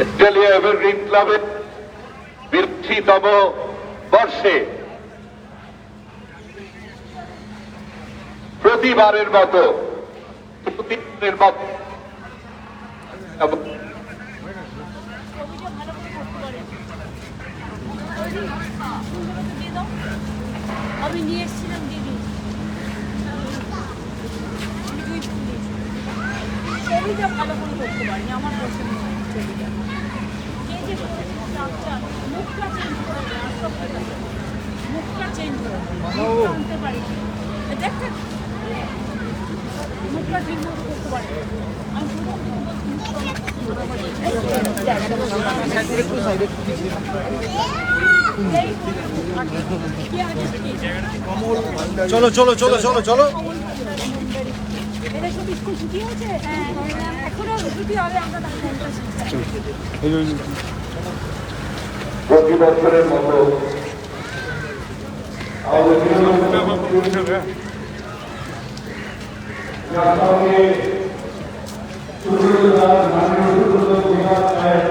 Australia evergreen ক্লাবের বিরোধীতম বর্ষে প্রতিবারের মতো প্রতিবারের মতো আমি নিয়ে এসেছিলাম দিদি। আমার চলো চলো চলো চলো চলো। প্রতি বছরের মতো আমাদের বিনোদন যার সঙ্গে সুব্রতদার মাননীয় সুব্রত বিভাগ সাহেব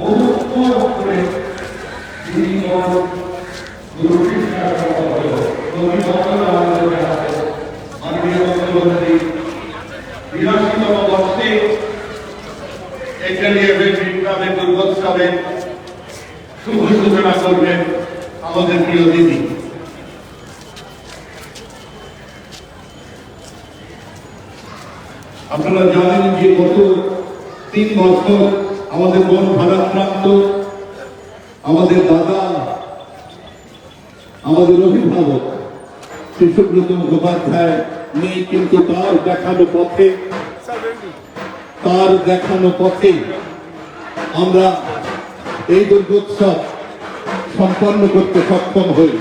অনুপ্র করে দীর্ঘ দুর্ভিক্ষা করা হল নবী বছর আমাদের হাতে মাননীয় মুখ্যমন্ত্রী বিরাশিতম বর্ষে এখানে বিপ্লবের দুর্গোৎসবের শুভ সূচনা করবেন আমাদের প্রিয় দিদি আপনারা জানেন যে গত তিন আমাদের মন ভারাক্রান্ত, আমাদের দাদা, আমাদের অভিভাবক শিশুব্রত মুখোপাধ্যায় নেই কিন্তু তার দেখানো পথে, তার দেখানো পথে আমরা এই দুর্গোৎসব সম্পন্ন করতে সক্ষম হই।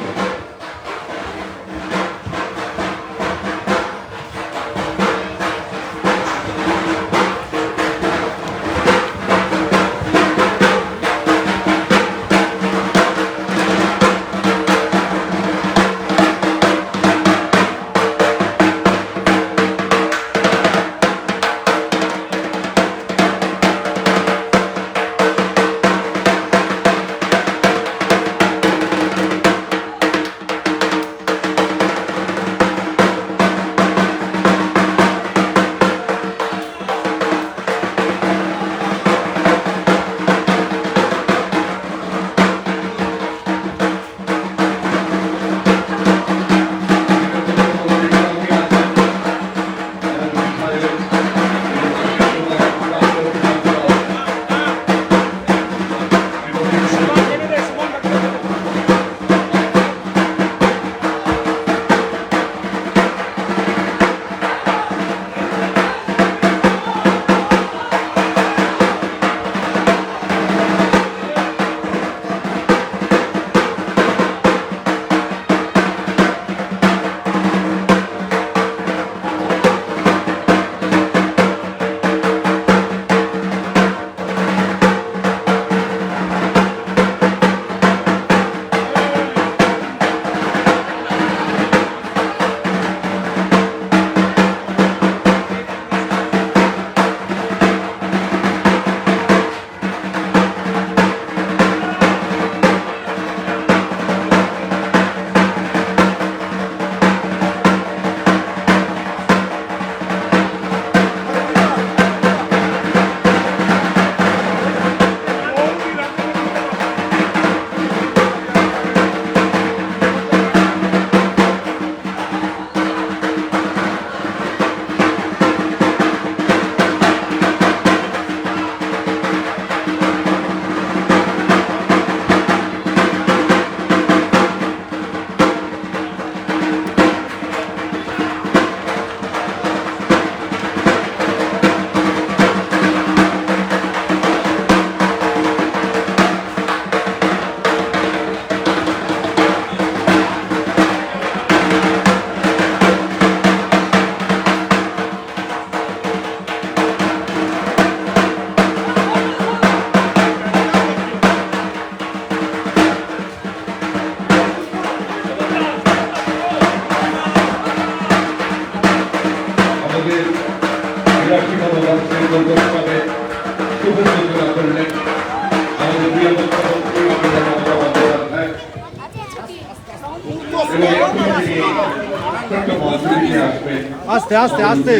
আস্তে আস্তে আস্তে।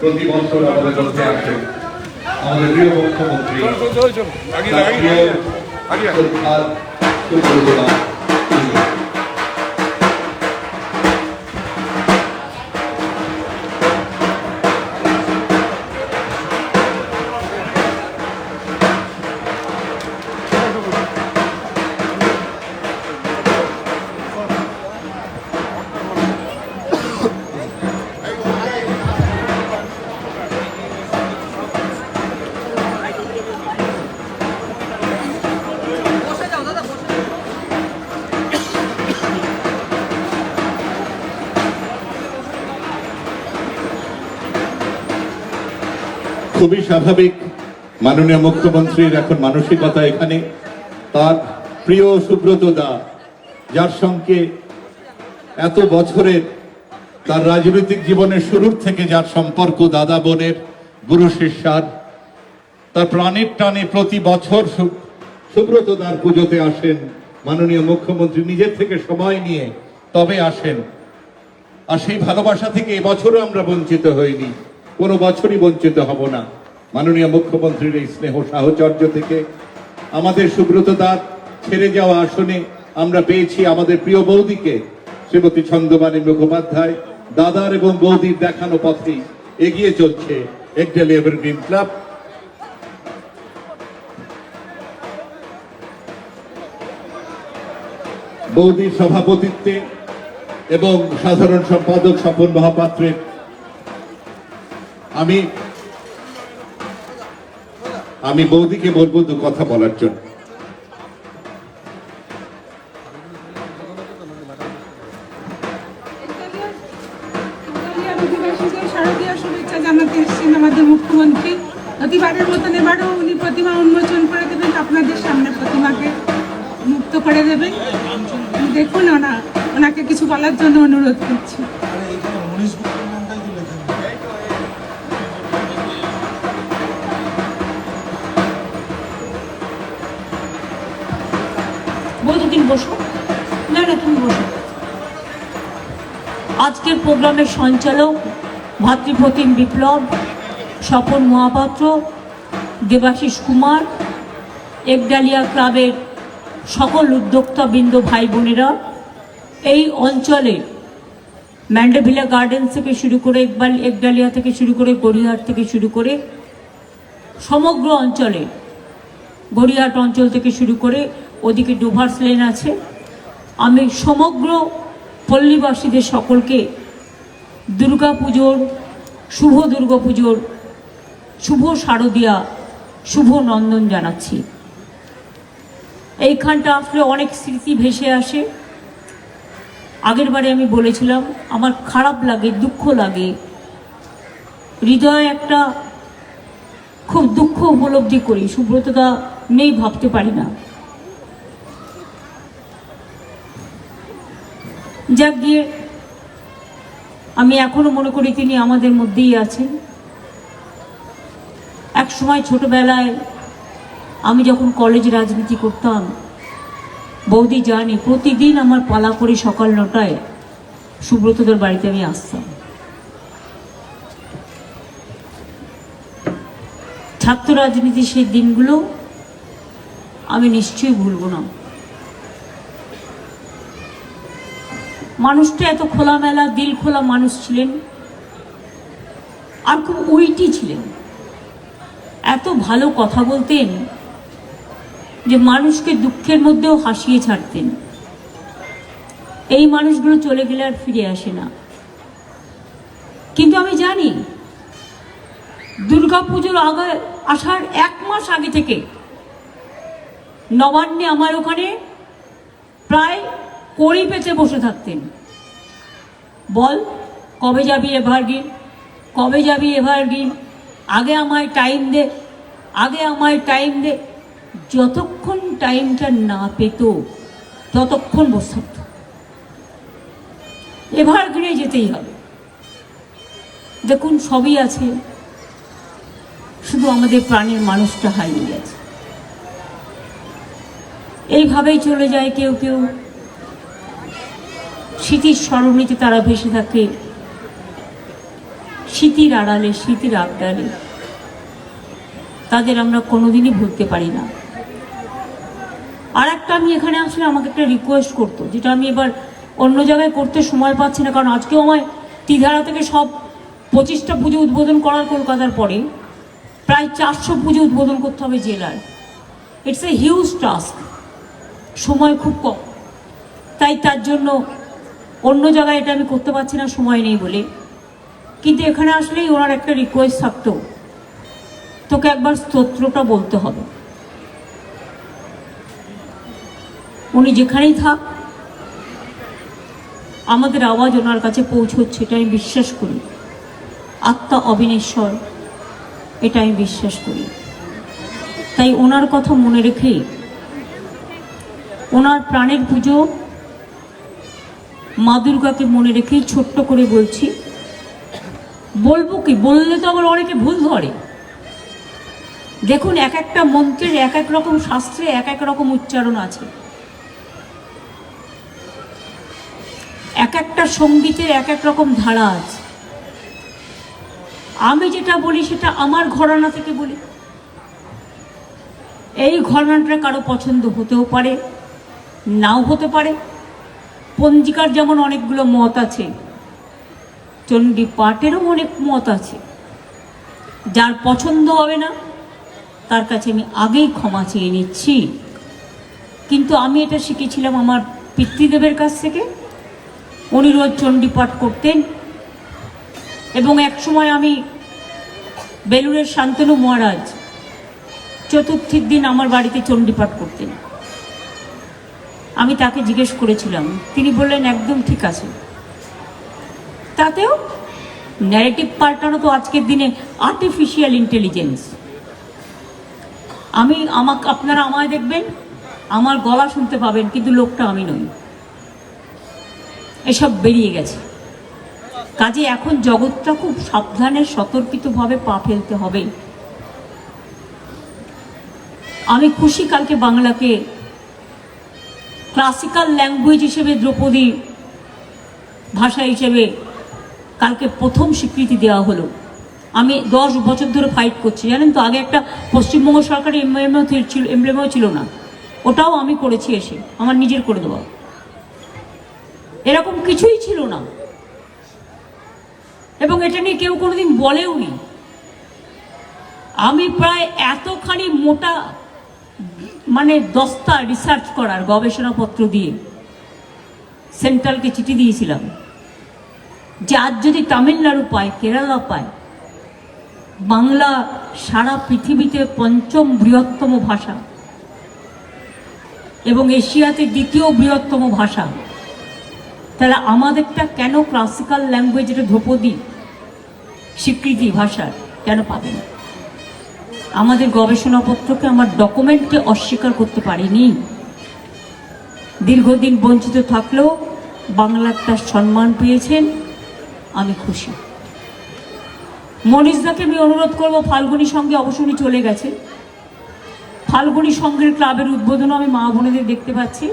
প্রতি বছর আমাদের মধ্যে আসেন আমাদের প্রিয় মুখ্যমন্ত্রী খুবই স্বাভাবিক। মাননীয় মুখ্যমন্ত্রীর এখন মানসিকতা এখানে। তার প্রিয় সুব্রত দা, যার সঙ্গে এত বছরের তার রাজনৈতিক জীবনের শুরুর থেকে যার সম্পর্ক দাদা বোনের, গুরু শিষ্যার, তার প্রাণের টানে প্রতি বছর সুব্রত দার পুজোতে আসেন। মাননীয় মুখ্যমন্ত্রী নিজের থেকে সময় নিয়ে তবে আসেন। আর সেই ভালোবাসা থেকে এবছরও আমরা বঞ্চিত হইনি। কোনো বছরই বঞ্চিত হব না। মাননীয় মুখ্যমন্ত্রীর এই স্নেহ সাহচর্য থেকে আমাদের সুব্রত দাস ছেড়ে যাওয়া আসনে আমরা পেয়েছি আমাদের প্রিয় বৌদিকে, শ্রীমতী ছন্দমানী মুখোপাধ্যায়। দাদার এবং বৌদির দেখানো পথেই এগিয়ে চলছে একটা একডেল এভারগ্রিন ক্লাব। বৌদির সভাপতিত্বে এবং সাধারণ সম্পাদক স্বপন মহাপাত্রের আমি আমি বৌদিকে বলব দু কথা বলার জন্য। শারদীয় শুভেচ্ছা জানাতে এসেছেন আমাদের মুখ্যমন্ত্রী। প্রতিবারের মতন এবারও উনি প্রতিমা উন্মোচন করে দেবেন আপনাদের প্রতিমাকে মুক্ত করে দেবেন। দেখুন ওনা, ওনাকে কিছু বলার জন্য অনুরোধ করছি। না না, তুমি বসো। আজকের প্রোগ্রামের সঞ্চালক ভাতৃপ্রতিম বিপ্লব, স্বপন মহাপাত্র, দেবাশিস কুমার, একডালিয়া ক্লাবের সকল উদ্যোক্তাবৃন্দ ভাই বোনেরা, এই অঞ্চলে ম্যান্ডেভিলা গার্ডেন থেকে শুরু করে একবার একডালিয়া থেকে শুরু করে গড়িয়াহাট থেকে শুরু করে সমগ্র অঞ্চলে গড়িয়াহাট অঞ্চল থেকে শুরু করে ওদিকে ডোভার্স লেন আছে। আমি সমগ্র পল্লীবাসীদের সকলকে দুর্গা পুজোর শুভ দুর্গা পুজোর শুভ শারদিয়া, শুভ নন্দন জানাচ্ছি। এইখানটা আসলে অনেক স্মৃতি ভেসে আসে। আগের বারে আমি বলেছিলাম, আমার খারাপ লাগে, দুঃখ লাগে। হৃদয়ে একটা খুব দুঃখ উপলব্ধি করি, সুব্রতদা নেই ভাবতে পারি না। যাক গিয়ে, আমি এখনও মনে করি তিনি আমাদের মধ্যেই আছেন। এক সময় ছোটবেলায় আমি যখন কলেজ রাজনীতি করতাম, বৌদি জানি, প্রতিদিন আমার পালা করে সকাল নটায় সুব্রতদের বাড়িতে আমি আসতাম। ছাত্র রাজনীতির সেই দিনগুলো আমি নিশ্চয়ই ভুলব না। মানুষটা এত খোলামেলা দিল খোলা মানুষ ছিলেন। আর খুব উইটি ছিলেন। এত ভালো কথা বলতেন যে মানুষকে দুঃখের মধ্যেও হাসিয়ে ছাড়তেন। এই মানুষগুলো চলে গেলে আর ফিরে আসে না। কিন্তু আমি জানি, দুর্গাপুজোর আগে, আসার এক মাস আগে থেকে নবান্নে আমার ওখানে প্রায় কড়ি পেতে বসে থাকতেন। বল, কবে যাবি এভারগ্রিন কবে যাবি এভারগ্রিন আগে আমায় টাইম দে, আগে আমায় টাইম দে। যতক্ষণ টাইমটা না পেত, ততক্ষণ বসে থাকত এভারগ্রিনে যেতেই হবে। দেখুন, সবই আছে। শুধু আমাদের প্রাণের মানুষটা হারিয়ে গেছে। এইভাবেই চলে যায় কেউ কেউ। স্মৃতির স্মরণীতে তারা ভেসে থাকে, স্মৃতির আড়ালে, স্মৃতির আবডালে তাদের আমরা কোনোদিনই ভুলতে পারি না। আর একটা আমি এখানে আসলে আমাকে একটা রিকোয়েস্ট করতো, যেটা আমি এবার অন্য জায়গায় করতে সময় পাচ্ছি না, কারণ আজকেও আমায় তিধারা থেকে সব পঁচিশটা পুজো উদ্বোধন করার কলকাতার পরে প্রায় চারশো পুজো উদ্বোধন করতে হবে জেলায়। ইটস এ হিউজ টাস্ক সময় খুব কম। তাই তার জন্য অন্য জায়গায় এটা আমি করতে পারছি না, সময় নেই বলে। কিন্তু এখানে আসলেই ওনার একটা রিকোয়েস্ট থাকতো। তোকে একবার স্তোত্রটা বলতে হবে। উনি যেখানেই থাক, আমাদের আওয়াজ ওনার কাছে পৌঁছচ্ছে, এটা আমি বিশ্বাস করি। আত্মা অবিনেশ্বর, এটা আমি বিশ্বাস করি। তাই ওনার কথা মনে রেখেই ওনার প্রাণের পুজো মা দুর্গাকে মনে রেখেই ছোট্ট করে বলছি, বলব কি? বললে তো আবার অনেকে ভুল ধরে। দেখুন, এক একটা মন্ত্রের এক এক রকম শাস্ত্রে এক এক রকম উচ্চারণ আছে। এক একটা সঙ্গীতের এক এক রকম ধারা আছে। আমি যেটা বলি, সেটা আমার ঘরানা থেকে বলি। এই ঘরানাটা কারও পছন্দ হতেও পারে, নাও হতে পারে। পঞ্জিকার যেমন অনেকগুলো মত আছে চণ্ডী পাঠেরও অনেক মত আছে। যার পছন্দ হবে না, তার কাছে আমি আগেই ক্ষমা চেয়ে নিচ্ছি। কিন্তু আমি এটা শিখেছিলাম আমার পিতৃদেবের কাছ থেকে। উনি রোজ চণ্ডী পাঠ করতেন। এবং এক সময় আমি বেলুরের শান্তনু মহারাজ চতুর্থীর দিন আমার বাড়িতে চণ্ডী পাঠ করতেন। আমি তাকে জিজ্ঞেস করেছিলাম। তিনি বললেন, একদম ঠিক আছে। তাতেও ন্যারেটিভ পাল্টানো তো আজকের দিনে আর্টিফিশিয়াল ইন্টেলিজেন্স আমি আমাকে, আপনারা আমায় দেখবেন, আমার গলা শুনতে পাবেন, কিন্তু লোকটা আমি নই। এসব বেরিয়ে গেছে। কাজে এখন জগৎটা খুব সাবধানে, সতর্কিতভাবে পা ফেলতে হবে। আমি খুশি কালকে বাংলাকে ক্লাসিক্যাল ল্যাঙ্গুয়েজ হিসেবে দ্রৌপদী ভাষা হিসেবে কালকে প্রথম স্বীকৃতি দেওয়া হলো। আমি দশ বছর ধরে ফাইট করছি। জানেন তো, আগে একটা পশ্চিমবঙ্গ সরকারের এমএমও ছিল এমব্লেমও ছিল না। ওটাও আমি করেছি এসে, আমার নিজের করে দেওয়া। এরকম কিছুই ছিল না। এবং এটা নিয়ে কেউ কোনোদিন বলেও নি। আমি প্রায় এতখানি মোটা মানে দস্তা রিসার্চ করার, গবেষণাপত্র দিয়ে। সেন্ট্রালকে চিঠি দিয়েছিলাম যে আজ যদি তামিলনাড়ু পায়, কেরালা পায়, বাংলা সারা পৃথিবীতে পঞ্চম বৃহত্তম ভাষা এবং এশিয়াতে দ্বিতীয় বৃহত্তম ভাষা, তাহলে আমাদেরটা কেন ক্লাসিক্যাল ল্যাঙ্গুয়েজ এটা ধ্রুপদী স্বীকৃতি ভাষার কেন পাবে না? আমাদের গবেষণাপত্রকে আমার ডকুমেন্টকে অস্বীকার করতে পারিনি। দীর্ঘদিন বঞ্চিত থাকলেও বাংলা একটা সম্মান পেয়েছেন, আমি খুশি। মনীষদাকে আমি অনুরোধ করব ফাল্গুনি সঙ্গে উনি চলে গেছে। ফাল্গুনি সংঘের ক্লাবের উদ্বোধনও আমি মা বোনেদের দেখতে পাচ্ছি।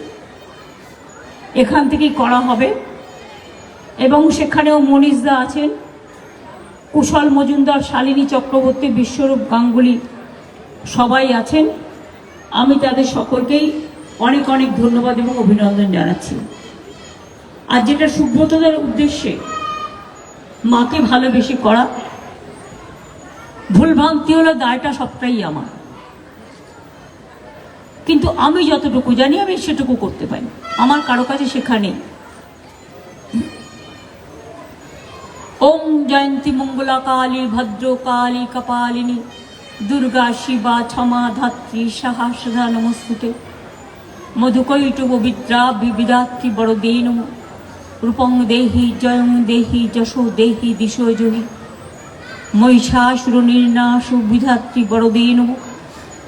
এখান থেকেই করা হবে। এবং সেখানেও মনীষদা আছেন। কুশল মজুমদার, শালিনী চক্রবর্তী, বিশ্বরূপ গাঙ্গুলি সবাই আছেন। আমি তাদের সকলকেই অনেক অনেক ধন্যবাদ এবং অভিনন্দন জানাচ্ছি। আর যেটা সুব্রতদের উদ্দেশ্যে মাকে ভালোবেসে করা ভুলভ্রান্তি হলো দায়টা সবটাই আমার। কিন্তু আমি যতটুকু জানি, আমি সেটুকু করতে পারি। আমার কারও কাছে শেখা নেই। ওম জয়ন্তী মঙ্গলা কালী ভদ্র কালী কপালিনী দুর্গা শিবা ক্ষমা ধাত্রী সাহা নমস্তুতে মধুকৈটব বিদ্রা বিবিধাত্রী বড়দে নম রূপং দেহি জয়ং দেহি যশো দেহি দিশো জহি মহিষাসুর নির্নাশ বিধাত্রী বড়দে নম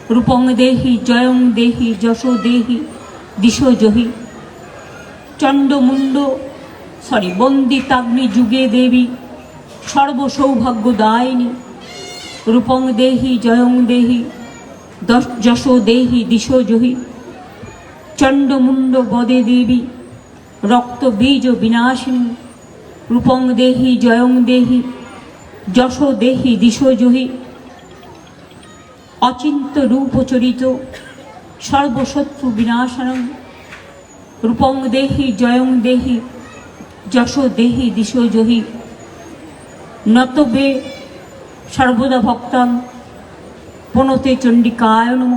রূপং দেহি জয়ং দেহি যশো দেহি দিশো জহি চণ্ডমুণ্ড সরি বন্দিতাগ্নি যুগে দেবী সর্বসৌভাগ্য দায়িনী রূপং দেহি, জয়ং দেহি যশো দেহি, দিশো জহি। চণ্ডমুণ্ড বদে দেবী, রক্ত বীজ বিনাশিনী। রূপং দেহি, জয়ং দেহি, যশো দেহি, দিশো জহি। অচিন্ত রূপচরিত সর্বশত্রু বিনাশনং। রূপং দেহি, জয়ং দেহি, যশো দেহি, দিশো জহি। নতবে সর্বদা ভক্তাং পনতে চণ্ডিকায় নম।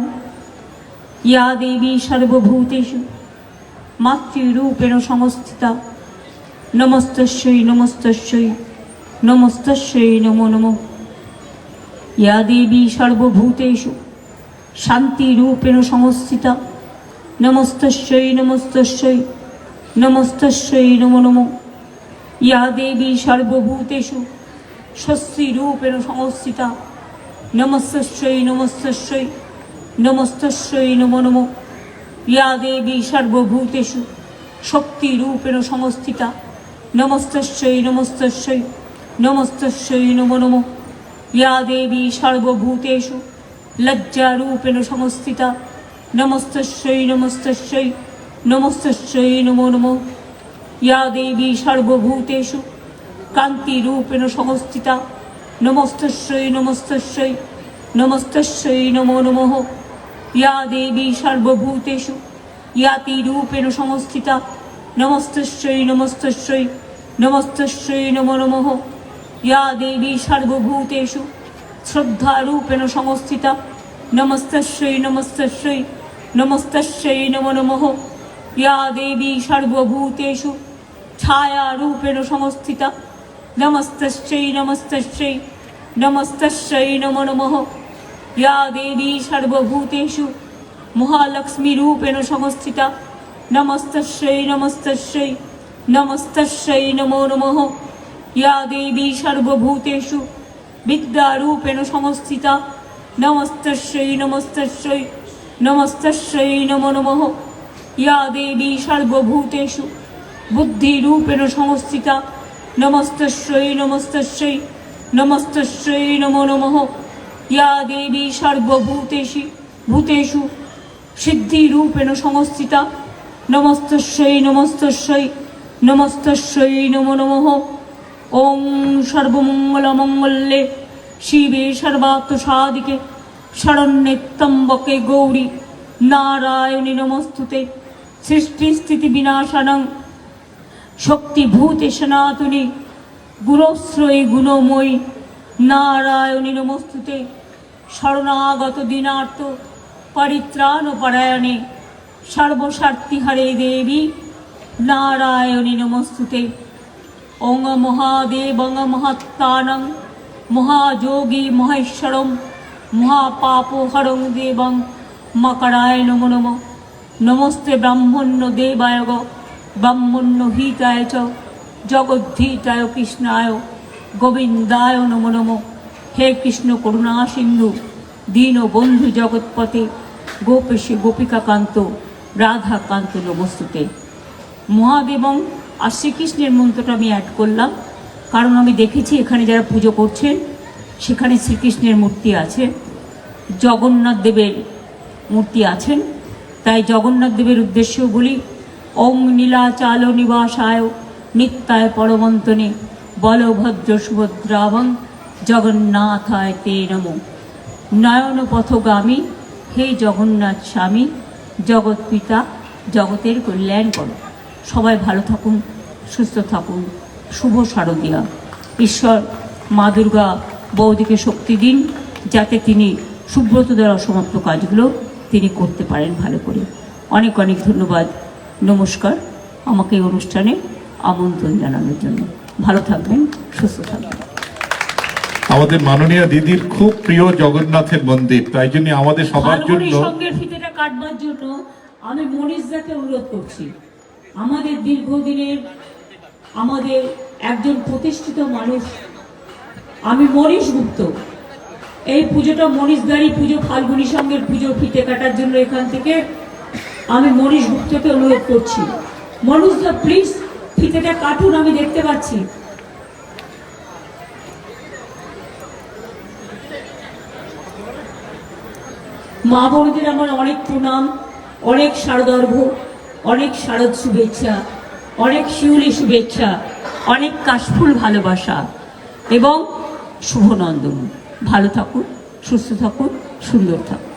ইয়া দেবী সর্বভূতেষু, মাতৃরূপেণ সংস্থিতা। নমস্তস্যৈ নমস্তস্যৈ নমস্তস্যৈ নমো নমঃ। ইয়া দেবী সর্বভূতেষু, শান্তিরূপেণ সংস্থিতা। নমস্তস্যৈ নমস্তস্যৈ নমস্তস্যৈ নমো নমঃ। ইয়া দেবী সর্বভূতেষু স্বস্তিরূপেণ সংস্থিতা। নমস্তস্যৈ নমস্তস্যৈ নমস্তস্যৈ নমো, নমঃ। ইয়া দেবী সর্বভূতেষু, শক্তিরূপেণ সংস্থিতা। নমস্তস্যৈ নমস্তস্যৈ নমস্তস্যৈ নমো, নমঃ। ইয়া দেবী সর্বভূতেষু, লজ্জারূপেণ সংস্থিতা। নমস্তস্যৈ নমস্তস্যৈ নমস্তস্যৈ নমো, নমঃ। ইয়া দেবী সর্বভূতেষু কান্তিরূপেণ সংস্থিতা নমস্তস্যৈ নমস্তস্যৈ নমস্তস্যৈ নমো নমঃ ইয়া দেবী সর্বভূতেষু ইয়াতিরূপেণ সংস্থিতা নমস্তস্যৈ নমস্তস্যৈ নমস্তস্যৈ নমো নমঃ ইয়া দেবী সর্বভূতেষু শ্রদ্ধারূপেণ সংস্থিতা নমস্তস্যৈ নমস্তস্যৈ নমস্তস্যৈ নমো নমঃ ইয়া দেবী সর্বভূতেষু ছায়ারূপেণ সংস্থিতা নমস্তস্যৈ নমো নমঃ ইয়া দেবী সর্বভূতেষু মহালক্ষ্মীরূপেণ সংস্থিতা নমস্তস্যৈ নমস্তস্যৈ নমস্তস্যৈ নমো নমঃ ইয়া দেবী সর্বভূতেষু বিদ্যারূপেণ সংস্থিতা নমস্তস্যৈ নমস্তস্যৈ নমস্তস্যৈ নমো নমঃ ইয়া দেবী সর্বভূতেষু বুদ্ধিরূপেণ সংস্থিতা নমস্তস্যৈ নমস্তস্যৈ নমস্তস্যৈ নমো নমঃ ইয়া দেবী সর্বভূতেষু ভূতেষু সিদ্ধিরূপেণ সংস্থিতা নমস্তস্যৈ নমস্তস্যৈ নমস্তস্যৈ নমো নমঃ ওং সর্বমঙ্গলমঙ্গলে শিবে সর্বাত্মসাদিকে শরণ্যে ত্রম্বকে গৌরী নারায়ণী নমস্তুতে সৃষ্টিস্থিতি বিনাশনং শক্তিভূতে সনাতনী গুরশ্রয়ী গুণময়ী নারায়ণী নমস্তুতে শরণাগত দিনার্থ পরিত্রাণ পরায়ণে সর্বস্বার্থিহারে দেবী নারায়ণী নমস্তুতে। মহাদেবং মহাত্মানং মহাযোগী মহেশ্বরম মহাপাপহরং দেবং মকরায় নমো নম। নমস্তে ব্রাহ্মণ্য দেবায় গ ব্রাহ্মণ্য হিতায় চ জগদ্ধিতায় কৃষ্ণায়, গোবিন্দায় নমো নম। হে কৃষ্ণ করুণা সিন্ধু, দীন বন্ধু জগৎপতে গোপেশে গোপিকাকান্ত, রাধাকান্ত নমস্তুতে। মহাদেবং, আর শ্রীকৃষ্ণের মন্ত্রটা আমি অ্যাড করলাম, কারণ আমি দেখেছি এখানে যারা পুজো করছেন, সেখানে শ্রীকৃষ্ণের মূর্তি আছে। জগন্নাথ দেবের মূর্তি আছেন। তাই জগন্নাথ দেবের উদ্দেশ্য বলি ওং নীলাচাল নিবাসায় নিত্যায় পরমন্তনে বলভদ্র সুভদ্রাবং জগন্নাথায় তে নমো। নয়ন পথগামী, হে জগন্নাথ স্বামী, জগৎ পিতা, জগতের কল্যাণ করো। সবাই ভালো থাকুন, সুস্থ থাকুন, শুভ শারদীয়া। ঈশ্বর, মা দুর্গা, বৌদিকে শক্তি দিন, যাতে তিনি সুব্রত দ্বারা অসমাপ্ত কাজগুলো তিনি করতে পারেন ভালো করে। অনেক অনেক ধন্যবাদ। নমস্কার আমাকে এই অনুষ্ঠানে আমন্ত্রণ জানানোর জন্য। ভালো থাকবেন সুস্থ থাকবেন। আমাদের মাননীয় দিদির খুব প্রিয় জগন্নাথের মন্দির তাই জন্য আমাদের সবার জন্য ফিতেটা কাটবার জন্য আমি মনীষদাকে অনুরোধ করছি। আমাদের দীর্ঘদিনের আমাদের একজন প্রতিষ্ঠিত মানুষ আমি মনীষ গুপ্ত। এই পুজোটা মনীষদারি পুজো ফাল্গুনী সঙ্গের পুজো ফিতে কাটার জন্য এখান থেকে আমি মনীষ গুপ্তকে অনুরোধ করছি। মনীষদা প্লিজ ফিতেটা কাটুন, আমি দেখতে পাচ্ছি। মা বোনদের আমার অনেক প্রণাম, অনেক শারদর্ঘ, অনেক শারদ শুভেচ্ছা, অনেক শিউলি শুভেচ্ছা, অনেক কাশফুল ভালোবাসা এবং শুভনন্দন। ভালো থাকুন, সুস্থ থাকুন, সুন্দর থাকুন।